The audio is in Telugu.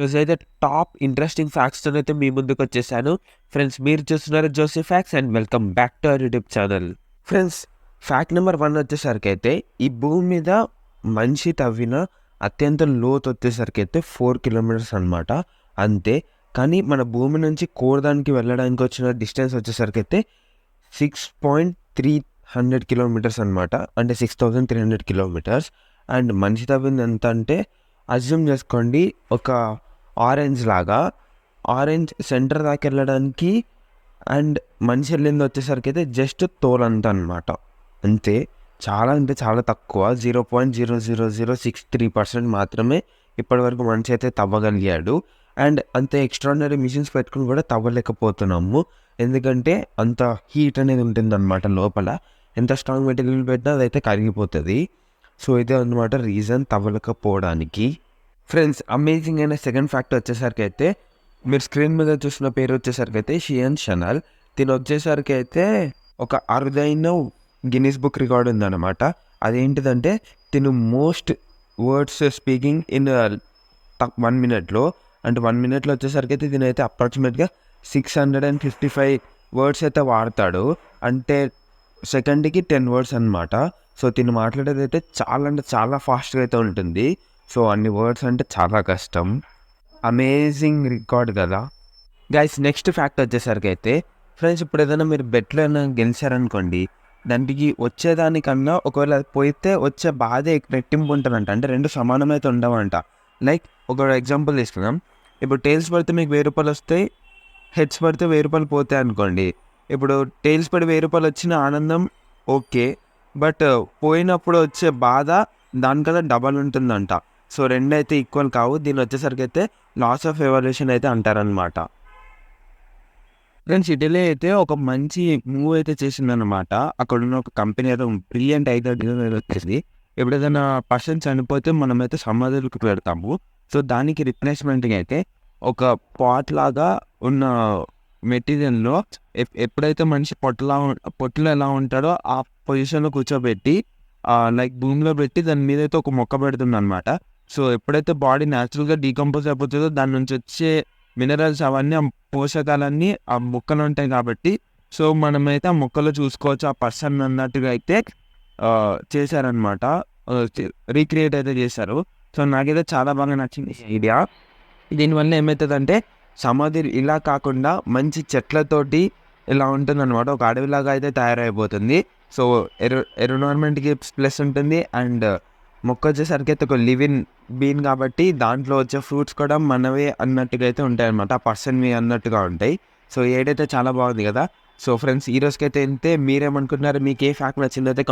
ఈరోజు అయితే టాప్ ఇంట్రెస్టింగ్ ఫ్యాక్ట్స్తో అయితే మీ ముందుకు వచ్చేసాను. ఫ్రెండ్స్ మీరు చూస్తున్నారు జోసీ facts and welcome back to our YouTube channel friends fact number one వచ్చేసరికి అయితే ఈ భూమి మీద మనిషి తవ్విన అత్యంత లోతు వచ్చేసరికి అయితే ఫోర్ కిలోమీటర్స్ అనమాట అంతే. కానీ మన భూమి నుంచి కోరదానికి వెళ్ళడానికి వచ్చిన డిస్టెన్స్ వచ్చేసరికి అయితే six point three hundred kilometres అనమాట అంటే six thousand three hundred kilometres and మనిషి తవ్వింది ఎంత అంటే అజ్యూమ్ చేసుకోండి ఒక ఆరెంజ్ లాగా ఆరెంజ్ సెంటర్ దాకా వెళ్ళడానికి అండ్ మనిషి వెళ్ళింది వచ్చేసరికి అయితే జస్ట్ తోలంత అనమాట అంతే. చాలా అంటే చాలా తక్కువ. Zero point zero zero zero six three percent మాత్రమే ఇప్పటివరకు మనిషి అయితే తవ్వగలిగాడు. అండ్ అంత ఎక్స్ట్రాడినరీ మిషన్స్ పెట్టుకుని కూడా తవ్వలేకపోతున్నాము. ఎందుకంటే అంత హీట్ అనేది ఉంటుంది అనమాట లోపల. ఎంత స్ట్రాంగ్ మెటీరియల్ పెట్టినా అదైతే కరిగిపోతుంది. సో ఇదే అనమాట రీజన్ తవ్వలేకపోవడానికి. ఫ్రెండ్స్ అమేజింగ్ అయిన సెకండ్ ఫ్యాక్ట్ వచ్చేసరికి అయితే మీరు స్క్రీన్ మీద చూసిన పేరు వచ్చేసరికి అయితే షియన్ షనల్ దీని వచ్చేసరికి అయితే ఒక అరుదైన గిన్నీస్ బుక్ రికార్డ్ ఉందన్నమాట. అదేంటిదంటే తిను most words speaking in one మినిట్లో అంటే వన్ మినిట్లో వచ్చేసరికి అయితే తినైతే అప్రాక్సిమేట్గా six hundred and fifty five words అయితే వాడతాడు. అంటే సెకండ్కి టెన్ వర్డ్స్ అనమాట సో తిను మాట్లాడేది అయితే చాలా అంటే చాలా ఫాస్ట్గా అయితే ఉంటుంది. సో అన్ని వర్డ్స్ అంటే చాలా కష్టం. అమేజింగ్ రికార్డ్ కదా. గైస్ నెక్స్ట్ ఫ్యాక్ట్ వచ్చేసరికి అయితే ఫ్రెండ్స్ ఇప్పుడు ఏదైనా మీరు బెట్లో ఏమైనా గెలిచారనుకోండి దానికి వచ్చేదానికన్నా ఒకవేళ పోయితే వచ్చే బాధ రెట్టింపు ఉంటుందంట. అంటే రెండు సమానమైతే ఉండవంట. లైక్ ఒక ఎగ్జాంపుల్ తీసుకుందాం. ఇప్పుడు టైల్స్ పడితే మీకు వెయ్యి రూపాయలు వస్తాయి హెడ్స్ పడితే వెయ్యి రూపాయలు పోతాయి అనుకోండి. ఇప్పుడు టైల్స్ పడి వెయ్యి రూపాయలు వచ్చిన ఆనందం ఓకే బట్ పోయినప్పుడు వచ్చే బాధ దానికన్నా డబల్ ఉంటుందంట. సో రెండు అయితే ఈక్వల్ కావు. దీని వచ్చేసరికి అయితే లాస్ ఆఫ్ ఎవల్యూషన్ అయితే అంటారనమాట ఫ్రెండ్స్ ఇటలీ అయితే ఒక మంచి మూవ్ అయితే చేసిందనమాట అక్కడ ఉన్న ఒక కంపెనీ అయితే బ్రిలియంట్ అయితే వచ్చేసి ఎప్పుడైనా పర్సన్ చనిపోతే మనమైతే సమాధులకు పెడతాము సో దానికి రిప్లేస్మెంట్గా అయితే ఒక పాట్ లాగా ఉన్న మెటీరియల్లో ఎప్పుడైతే మనిషి పొట్టలా పొట్టులో ఎలా ఉంటాడో ఆ పొజిషన్లో కూర్చోబెట్టి లైక్ భూమిలో పెట్టి దాని మీద అయితే ఒక మొక్క పెడుతుంది అనమాట సో ఎప్పుడైతే బాడీ న్యాచురల్గా డీకంపోజ్ అయిపోతుందో దాని నుంచి వచ్చే మినరల్స్ అవన్నీ ఆ పోషకాలన్నీ ఆ మొక్కలు ఉంటాయి కాబట్టి సో మనమైతే ఆ మొక్కలు చూసుకోవచ్చు. ఆ పర్సన్ అన్నట్టుగా అయితే చేశారనమాట రీక్రియేట్ అయితే చేశారు. సో నాకైతే చాలా బాగా నచ్చింది ఐడియా. దీనివల్ల ఏమవుతుందంటే సమాధి ఇలా కాకుండా మంచి చెట్లతోటి ఇలా ఉంటుంది అనమాట ఒక అడవిలాగా అయితే తయారైపోతుంది. సో ఎరు ఎన్విరాన్మెంట్కి ప్లస్ ఉంటుంది అండ్ మొక్క వచ్చేసరికి అయితే ఒక లివిన్ బీన్ కాబట్టి దాంట్లో వచ్చే ఫ్రూట్స్ కూడా మనవే అన్నట్టుగా అయితే ఉంటాయి అనమాట ఆ పర్సన్వి అన్నట్టుగా ఉంటాయి. సో ఏడైతే చాలా బాగుంది కదా. సో ఫ్రెండ్స్ ఈ రోజుకైతే ఇంతే. మీరేమనుకుంటున్నారు? మీకు ఏ ఫ్యాక్ట్ నచ్చిందో అయితే